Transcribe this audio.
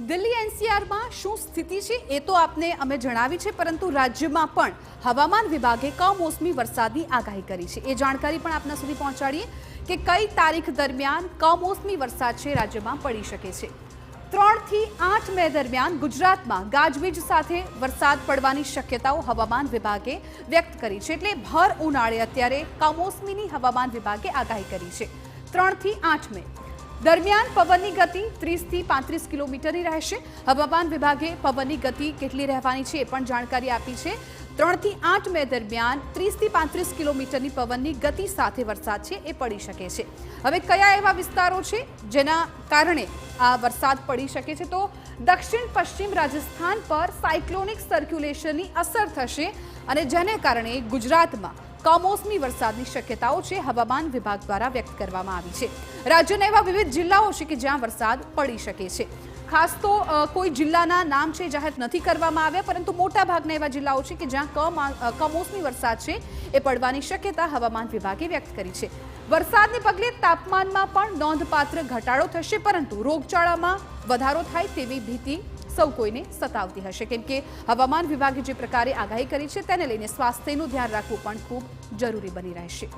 દિલ્હી એનસીઆરમાં શું સ્થિતિ છે એ તો આપને અમે જણાવી છે, પરંતુ રાજ્યમાં પણ હવામાન વિભાગે કમોસમી વરસાદની આગાહી કરી છે. એ જાણકારી પણ આપના સુધી પહોંચાડીએ કે કઈ તારીખ દરમિયાન કમોસમી વરસાદ છે રાજ્યમાં પડી શકે છે. ત્રણથી આઠ મે દરમિયાન ગુજરાતમાં ગાજવીજ સાથે વરસાદ પડવાની શક્યતાઓ હવામાન વિભાગે વ્યક્ત કરી છે. એટલે ભર ઉનાળે અત્યારે કમોસમીની હવામાન વિભાગે આગાહી કરી છે. ત્રણથી આઠ મે દરમિયાન પવનની ગતિ ત્રીસથી પાંત્રીસ કિલોમીટરની રહેશે. હવામાન વિભાગે પવનની ગતિ કેટલી રહેવાની છે એ પણ જાણકારી આપી છે. ત્રણથી આઠ મે દરમિયાન ત્રીસથી પાંત્રીસ કિલોમીટરની પવનની ગતિ સાથે વરસાદ છે એ પડી શકે છે. હવે કયા એવા વિસ્તારો છે જેના કારણે આ વરસાદ પડી શકે છે? તો દક્ષિણ પશ્ચિમ રાજસ્થાન પર સાયક્લોનિક સર્ક્યુલેશનની અસર થશે અને જેને કારણે ગુજરાતમાં કમોસમી વરસાદની શક્યતાઓ છે, હવામાન વિભાગ દ્વારા વ્યક્ત કરવામાં આવી છે. રાજ્યના એવા વિવિધ જિલ્લાઓ છે કે જ્યાં વરસાદ પડી શકે છે. ખાસ તો કોઈ જિલ્લાના નામ છે, જાહેર નથી કરવામાં આવ્યા, પરંતુ મોટા ભાગના એવા જિલ્લાઓ છે કે જ્યાં કમા- કમોસમી વરસાદ છે, એ પડવાની શક્યતા હવામાન વિભાગે વ્યક્ત કરી છે. વરસાદને પગલે તાપમાનમાં પણ નોંધપાત્ર ઘટાડો થશે, પરંતુ રોગચાળામાં વધારો થાય તેવી ભીતિ સૌ કોઈને સતાવતી હશે. કેમ કે હવામાન વિભાગે જે પ્રકારે આગાહી કરી છે, તેને લઈને સ્વાસ્થ્યનું ધ્યાન રાખવું પણ ખૂબ જરૂરી બની રહેશે.